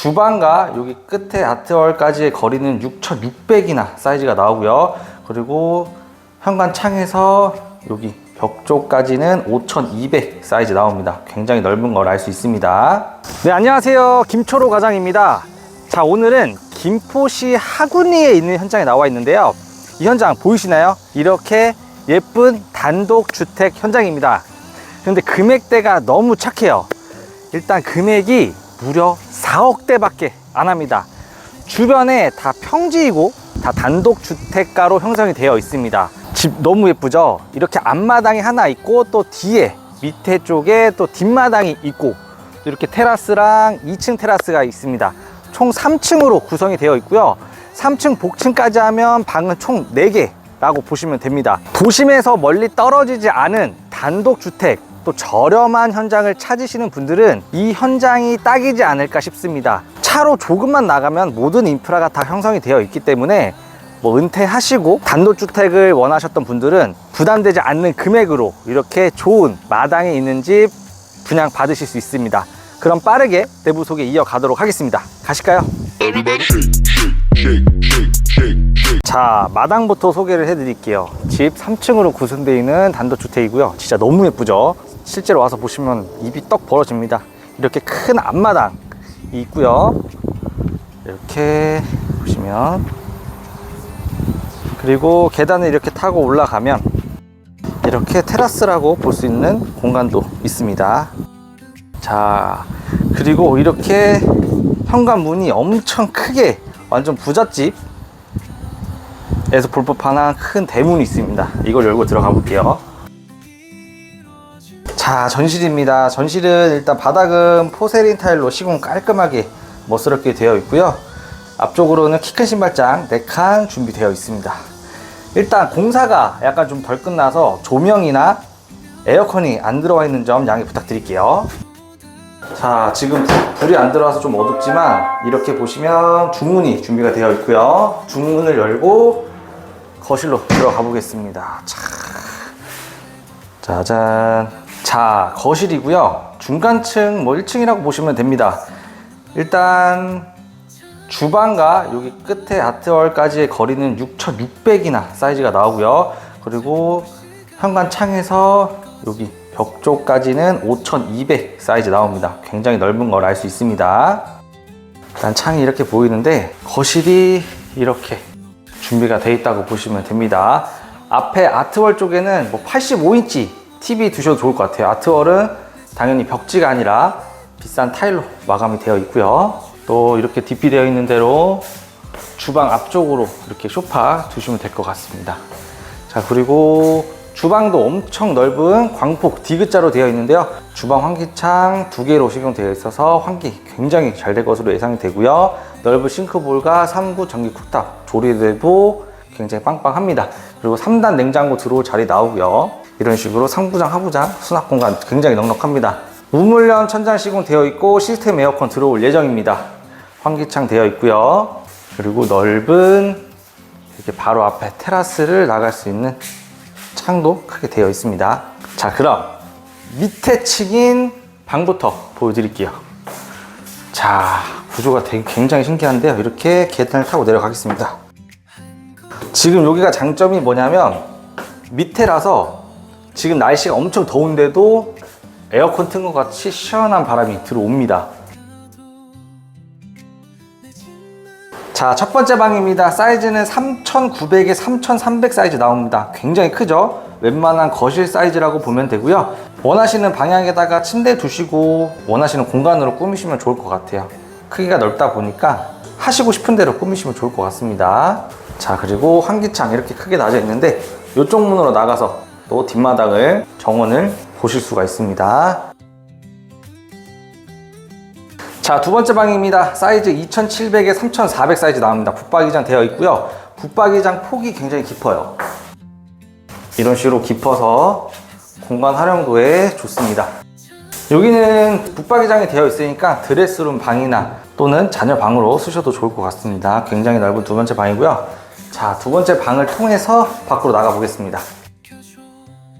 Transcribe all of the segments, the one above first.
주방과 여기 끝에 아트월까지의 거리는 6,600이나 사이즈가 나오고요. 그리고 현관 창에서 여기 벽 쪽까지는 5,200 사이즈 나옵니다. 굉장히 넓은 걸 알 수 있습니다. 네, 안녕하세요. 김초로 과장입니다. 자, 오늘은 김포시 하구리에 있는 현장에 나와 있는데요. 이 현장 보이시나요? 이렇게 예쁜 단독 주택 현장입니다. 근데 금액대가 너무 착해요. 일단 금액이 무려 4억 대밖에 안 합니다. 주변에 다 평지이고 다 단독 주택가로 형성이 되어 있습니다. 집 너무 예쁘죠? 이렇게 앞마당이 하나 있고 또 뒤에 밑에 쪽에 또 뒷마당이 있고 또 이렇게 테라스랑 2층 테라스가 있습니다. 총 3층으로 구성이 되어 있고요. 3층 복층까지 하면 방은 총 4개라고 보시면 됩니다. 도심에서 멀리 떨어지지 않은 단독 주택 또 저렴한 현장을 찾으시는 분들은 이 현장이 딱이지 않을까 싶습니다. 차로 조금만 나가면 모든 인프라가 다 형성이 되어 있기 때문에 뭐 은퇴하시고 단독주택을 원하셨던 분들은 부담되지 않는 금액으로 이렇게 좋은 마당에 있는 집 분양 받으실 수 있습니다. 그럼 빠르게 내부 소개 이어가도록 하겠습니다. 가실까요? 자, 마당부터 소개를 해드릴게요. 집 3층으로 구성되어 있는 단독주택이고요. 진짜 너무 예쁘죠? 실제로 와서 보시면 입이 떡 벌어집니다. 이렇게 큰 앞마당이 있고요. 이렇게 보시면 그리고 계단을 이렇게 타고 올라가면 이렇게 테라스라고 볼 수 있는 공간도 있습니다. 자, 그리고 이렇게 현관문이 엄청 크게 완전 부잣집 에서 볼 법한 큰 대문이 있습니다. 이걸 열고 들어가 볼게요. 자, 전실입니다. 전실은 일단 바닥은 포세린 타일로 시공 깔끔하게 멋스럽게 되어 있고요. 앞쪽으로는 키 큰 신발장 4칸 준비되어 있습니다. 일단 공사가 약간 좀 덜 끝나서 조명이나 에어컨이 안 들어와 있는 점 양해 부탁드릴게요. 자, 지금 불- 불이 안 들어와서 좀 어둡지만 이렇게 보시면 중문이 준비가 되어 있고요. 중문을 열고 거실로 들어가 보겠습니다. 자, 짜잔. 자, 거실이고요. 중간층 뭐 1층이라고 보시면 됩니다. 일단 주방과 여기 끝에 아트월까지의 거리는 6,600이나 사이즈가 나오고요. 그리고 현관 창에서 여기 벽 쪽까지는 5,200 사이즈 나옵니다. 굉장히 넓은 걸 알 수 있습니다. 일단 창이 이렇게 보이는데 거실이 이렇게 준비가 되어 있다고 보시면 됩니다. 앞에 아트월 쪽에는 뭐 85인치 TV 두셔도 좋을 것 같아요. 아트월은 당연히 벽지가 아니라 비싼 타일로 마감이 되어 있고요. 또 이렇게 DP 되어 있는 대로 주방 앞쪽으로 이렇게 소파 두시면 될 것 같습니다. 자, 그리고 주방도 엄청 넓은 광폭 D자로 되어 있는데요. 주방 환기창 두 개로 시공되어 있어서 환기 굉장히 잘 될 것으로 예상이 되고요. 넓은 싱크볼과 3구 전기 쿡탑, 조리대도 굉장히 빵빵합니다. 그리고 3단 냉장고 들어올 자리 나오고요. 이런 식으로 상부장, 하부장, 수납 공간 굉장히 넉넉합니다. 우물련 천장 시공되어 있고 시스템 에어컨 들어올 예정입니다. 환기창 되어 있고요. 그리고 넓은 이렇게 바로 앞에 테라스를 나갈 수 있는 창도 크게 되어 있습니다. 자, 그럼 밑에 층인 방부터 보여드릴게요. 자, 구조가 굉장히 신기한데요. 이렇게 계단을 타고 내려가겠습니다. 지금 여기가 장점이 뭐냐면 밑에라서 지금 날씨가 엄청 더운데도 에어컨 튼 것 같이 시원한 바람이 들어옵니다. 자, 첫 번째 방입니다. 사이즈는 3,900에 3,300 사이즈 나옵니다. 굉장히 크죠? 웬만한 거실 사이즈라고 보면 되고요. 원하시는 방향에다가 침대 두시고 원하시는 공간으로 꾸미시면 좋을 것 같아요. 크기가 넓다 보니까 하시고 싶은 대로 꾸미시면 좋을 것 같습니다. 자, 그리고 환기창 이렇게 크게 나져 있는데 이쪽 문으로 나가서 또 뒷마당을 정원을 보실 수가 있습니다. 자, 두 번째 방입니다. 사이즈 2700에 3400 사이즈 나옵니다. 붙박이장 되어 있고요. 붙박이장 폭이 굉장히 깊어요. 이런 식으로 깊어서 공간 활용도에 좋습니다. 여기는 붙박이장이 되어 있으니까 드레스룸 방이나 또는 자녀 방으로 쓰셔도 좋을 것 같습니다. 굉장히 넓은 두 번째 방이고요. 자, 두 번째 방을 통해서 밖으로 나가 보겠습니다.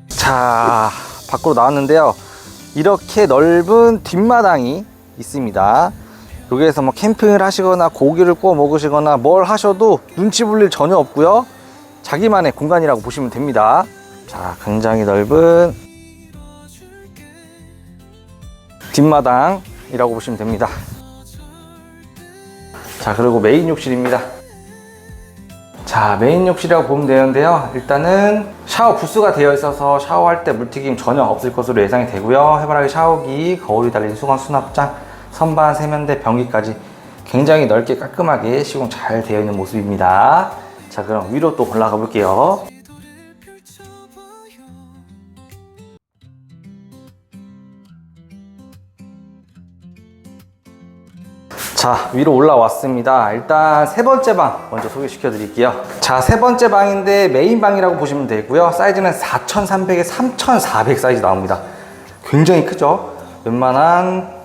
자, 밖으로 나왔는데요. 이렇게 넓은 뒷마당이 있습니다. 여기에서 뭐 캠핑을 하시거나 고기를 구워 먹으시거나 뭘 하셔도 눈치 볼 일 전혀 없고요. 자기만의 공간이라고 보시면 됩니다. 자, 굉장히 넓은 뒷마당이라고 보시면 됩니다. 자, 그리고 메인 욕실입니다. 자, 메인 욕실이라고 보면 되는데요. 일단은 샤워 부스가 되어 있어서 샤워할 때 물튀김 전혀 없을 것으로 예상이 되고요. 해바라기 샤워기, 거울이 달린 수건 수납장, 선반, 세면대, 변기까지 굉장히 넓게 깔끔하게 시공 잘 되어 있는 모습입니다. 자, 그럼 위로 또 올라가 볼게요. 자 위로 올라왔습니다. 일단 세 번째 방 먼저 소개시켜 드릴게요. 자 세 번째 방인데 메인 방이라고 보시면 되고요. 사이즈는 4300에 3400 사이즈 나옵니다. 굉장히 크죠? 웬만한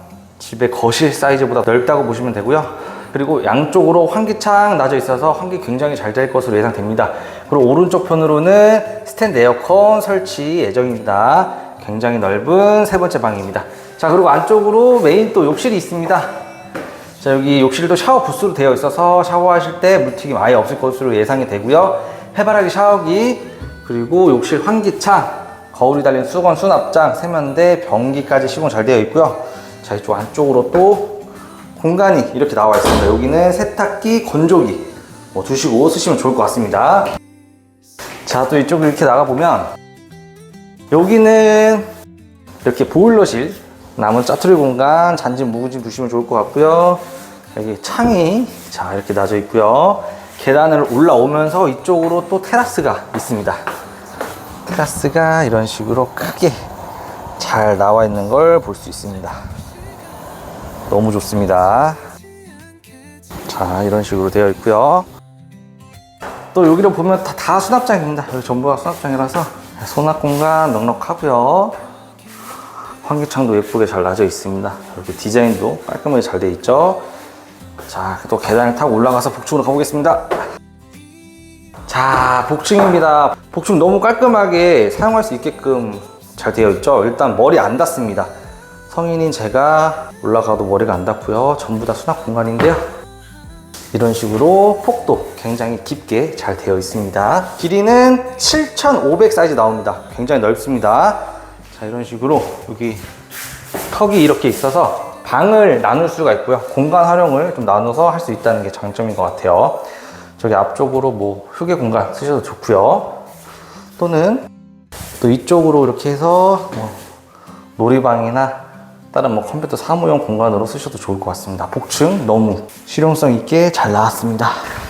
집의 거실 사이즈보다 넓다고 보시면 되고요. 그리고 양쪽으로 환기창 나져 있어서 환기 굉장히 잘 될 것으로 예상됩니다. 그리고 오른쪽 편으로는 스탠드 에어컨 설치 예정입니다. 굉장히 넓은 세 번째 방입니다. 자 그리고 안쪽으로 메인 또 욕실이 있습니다. 자 여기 욕실도 샤워 부스로 되어 있어서 샤워하실 때 물튀김 아예 없을 것으로 예상이 되고요. 해바라기 샤워기 그리고 욕실 환기창 거울이 달린 수건 수납장 세면대 변기까지 시공 잘 되어 있고요 자 이쪽 안쪽으로 또 공간이 이렇게 나와 있습니다. 여기는 세탁기 건조기. 뭐 두시고 쓰시면 좋을 것 같습니다. 자 또 이쪽으로 이렇게 나가보면 여기는 이렇게 보일러실 남은 짜투리 공간 잔짐 묵은짐 두시면 좋을 것 같고요. 여기 창이 자 이렇게 놔져 있고요. 계단을 올라오면서 이쪽으로 또 테라스가 있습니다. 테라스가 이런 식으로 크게 잘 나와 있는 걸 볼 수 있습니다 너무 좋습니다 자 이런 식으로 되어 있고요 또 여기를 보면 다, 다 수납장입니다 여기 전부가 수납장이라서 수납 공간 넉넉하고요 환기창도 예쁘게 잘 나져 있습니다. 이렇게 디자인도 깔끔하게 잘돼 있죠. 자, 또 계단을 타고 올라가서 복층으로 가보겠습니다. 자, 복층입니다. 복층 너무 깔끔하게 사용할 수 있게끔 잘 되어 있죠. 일단 머리 안 닿습니다. 성인인 제가 올라가도 머리가 안 닿고요. 전부 다 수납 공간인데요. 이런 식으로 폭도 굉장히 깊게 잘 되어 있습니다. 길이는 7,500 사이즈 나옵니다. 굉장히 넓습니다. 자, 이런 식으로 여기 턱이 이렇게 있어서 방을 나눌 수가 있고요. 공간 활용을 좀 나눠서 할 수 있다는 게 장점인 것 같아요. 저기 앞쪽으로 뭐 휴게 공간 쓰셔도 좋고요. 또는 또 이쪽으로 이렇게 해서 뭐 놀이방이나 다른 뭐 컴퓨터 사무용 공간으로 쓰셔도 좋을 것 같습니다. 복층 너무 실용성 있게 잘 나왔습니다.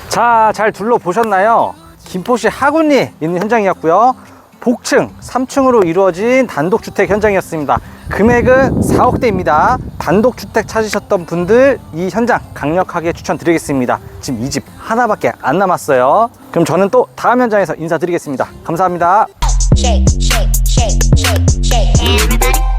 자, 잘 둘러보셨나요? 김포시 하군리에 있는 현장이었고요. 복층 3층으로 이루어진 단독주택 현장이었습니다. 금액은 4억대입니다. 단독주택 찾으셨던 분들 이 현장 강력하게 추천드리겠습니다. 지금 이 집 하나밖에 안 남았어요. 그럼 저는 또 다음 현장에서 인사드리겠습니다. 감사합니다. shake, shake, shake, shake, shake. Everybody